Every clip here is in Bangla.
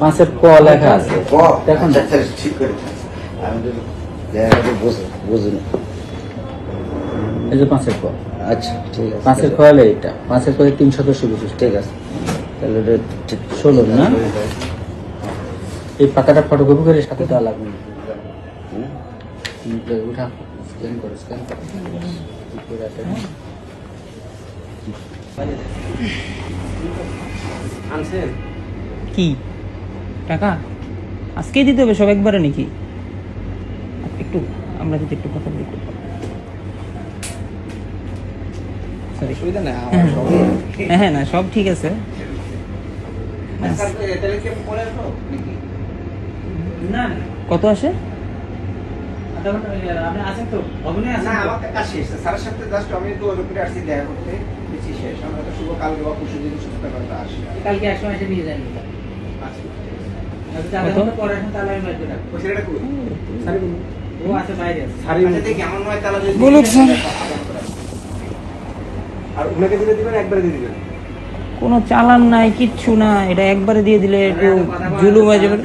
পাঁচের ক লেখা আছে। দেখুন। আচ্ছা, আচ্ছা, ঠিক করে আমি তো জায়গাটা এই যে পাঁচের ক। আচ্ছা ঠিক আছে। পাঁচের ক হলে এটা পাঁচের ক তিন সদস্য বিশিষ্ট। ঠিক আছে। তাহলে ষোলো না? এই পাতাটা ফটোকপি করে সাথে দেওয়া লাগবে। হুম? হুম, তো উঠা স্ক্যান করো স্ক্যান করো। ঠিক করে আছে না? কি? টাকা? আজকেই দিতে হবে সব একবারে নাকি? একটু আমরা যদি একটু কথা বলি। সরি হ্যাঁ হ্যাঁ। না সব ঠিক আছে। কত আসে? না, আমার কাজ শেষ। স্যারের সাথে just আমি যোগাযোগ করে আসছি দেখা করতে। শেষ। আমরা হয়তো শুভ কালকে বা পরশু দিন সুস্থ আসি। নিয়ে যান কোনো চালান নাই কিচ্ছু না এটা একবারে দিয়ে দিলে একটু জুলুম হয়ে যাবে।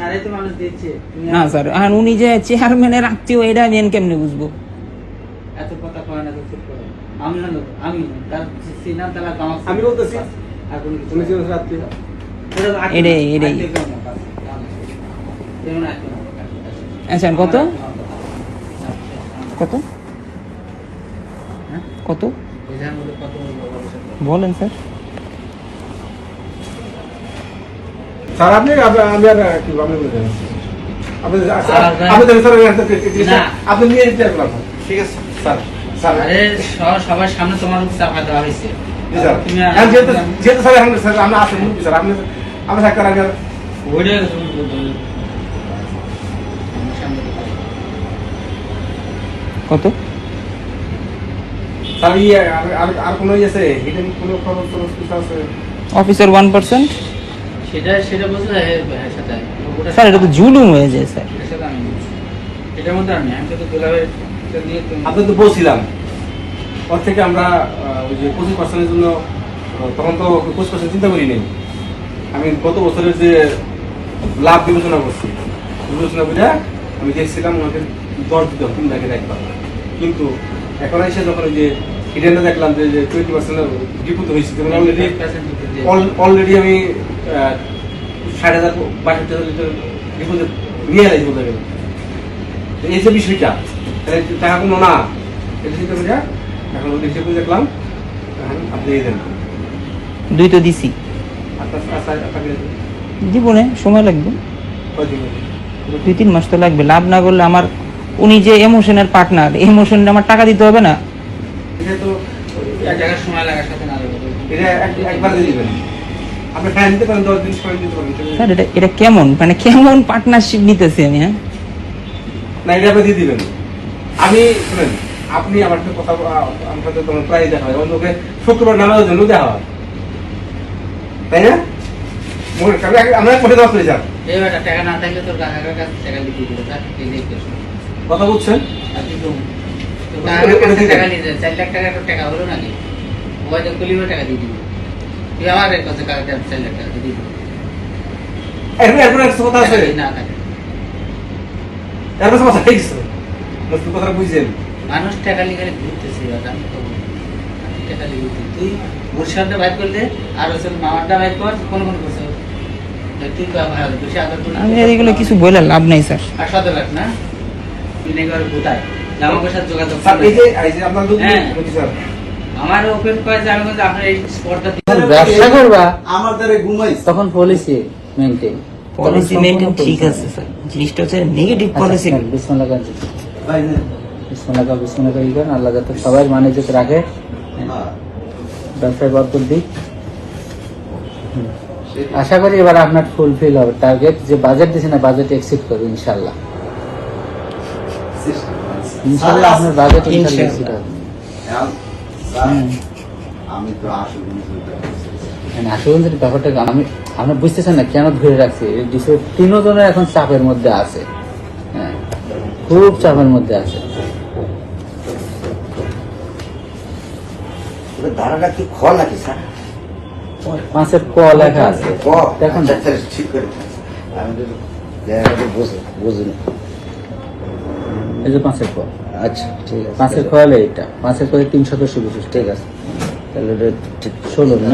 না স্যার আর উনি যে চেয়ারম্যানের আত্মীয় এটা আমি কেমনে বুঝব? এত কথা কয় না তো চুপ করো। আমি না আমি তার সিনাম তালা আমি বলতেছি। আর কোনো কিছু এটাই, এটাই। আত্মীয় কেউ না, বাস, কাম। কেউ না, আত্মীয় না। আচ্ছা কত? কত? কত। বলেন স্যার। স্যার আপনি আমি আর কি আপনি বলে আপনি আপনি নিয়ে যেতে পারবেন ঠিক আছে। Sir sir. আরে সবার সামনে তোমার চাপা দেওয়া হয়েছে। যেহেতু স্যার আমরা আসেন স্যার আপনি আমরা আগে ওইটা তুমি বলতে হবে। আমার সামনে তো কথা। কত স্যার ইয়ে আর- আর- আর কোনো ইয়ে আছে হিডেন কোনো খবর টবর কিছু আছে? অফিসার ওয়ান পার্সেন্ট সেটা সেটা বলছে হ্যাঁ হ্যাঁ স্যার এটা তো জুলুম হয়ে যায় স্যার এটার সাথে আমি বলছি। এটার মধ্যে আমি আমি তো দুলাভাই নিয়ে আপনি তো বলছিলাম। ওর থেকে আমরা ওই যে পঁচিশ পার্সেন্টের জন্য তখন তো পঁচিশ পার্সেন্ট চিন্তা করি নেই। আমি গত বছরের যে লাভ বিবেচনা করছি বিবেচনা করে আমি দেখছিলাম ওনাকে দশ দিতে হবে তিন লাখের একবার কিন্তু এখন এসে যখন ওই যে হিডেনটা দেখলাম যে টোয়েন্টি পার্সেন্ট ডিপুট হয়েছে অলরেডি অলরেডি আমি ষাট হাজার বাষট্টি হাজার লিটার ডিপোজিট নিয়ে এলাই বলতে গেলে। তো এই যে বিষয়টা তাহলে টাকা কোনো না। এটা চিন্তা করি এখন ওই হিসেবে দেখলাম আপনি এই দেন দুই তো দিছি জীবনে সময় লাগবে? দুই তিন মাস তো লাগবে। লাভ না করলে আমার উনি যে এমোশনের পার্টনার এমোশনটা আমার টাকা দিতে হবে না। এটা এটা স্যার কেমন? মানে কেমন পার্টনারশিপ নিতেছি আমি হ্যাঁ? না এটা আপনি দিয়ে দিবেন। আমি শুনেন আপনি আমার সাথে কথা আমার সাথে তোমার প্রায় দেখা হয়। অন্যকে শুক্রবার নামাজের জন্য দেখা হয়। তাই না? আমরা যান টাকা না থাকলে তোর কাকার কাছে টাকা দিবে কথা বলছেন? আর তুই তো তোর কাকার কাছে টাকা নিয়ে চার লাখ টাকা টাকা হলো নাকি? ওই তো কলিমে টাকা দিয়ে দিবি। তুই আমার কাছে চার লাখ টাকা দিয়ে দিবি? এরপরে এরপরে একটা কথা আছে? না এরপরে কথা হয়েছে নতুন কথা বুঝছেন মানুষ টাকা লিখে ঘুরতেছে আমি তো টাকা লিখে তুই বরিশালটা বাইর করলে আর হচ্ছে মামারটা বাইর কর কোন কোন করছে আমি এগুলো কিছু বলে লাভ নাই স্যার। আর সতেরো লাখ না। কোথায়? আমাকে সাথে যোগাযোগ এই যে এই যে আপনার লোক হ্যাঁ। স্যার। আমার ওপেন করে যে আমি বলছি আপনার এই স্পটটা ব্যবসা করবা? আমার দ্বারা ঘুমাইছে তখন পলিসি মেনটেন পলিসি মেনটেন ঠিক আছে স্যার। জিনিসটা হচ্ছে নেগেটিভ পলিসি বিসমুল্লাহ খান ভাই না বিসমুল্লাহ বিসমুল্লাহ করেন আল্লাহ যাতে সবাই মানে যাতে রাখে। হ্যাঁ। ব্যবসায় বরকত দিক। আশা করি এবার আপনার ফুলফিল হবে। টার্গেট যে বাজেট দিছে না বাজেট এক্সিট করবে ইনশাল্লাহ আপনার বাজেট। আমি তো আসল বুঝতে পারছি। মানে আসলে যে ব্যাপারটা আমি আমরা বুঝতেছেন না কেন ধরে রাখছি? তিনজনের এখন চাপের মধ্যে আছে। হ্যাঁ খুব চাপের মধ্যে আছে। ধারাটা কি খ নাকি স্যার? পাঁচের ক লেখা আছে। দেখুন। আচ্ছা, ঠিক করে। আমি বুঝে এই যে পাঁচের কল আচ্ছা ঠিক আছে। পাঁচের কল এইটা। পাঁচের কলে তিন সদস্য বিশিষ্ট ঠিক আছে। তাহলে এটা ঠিক ষোলো না।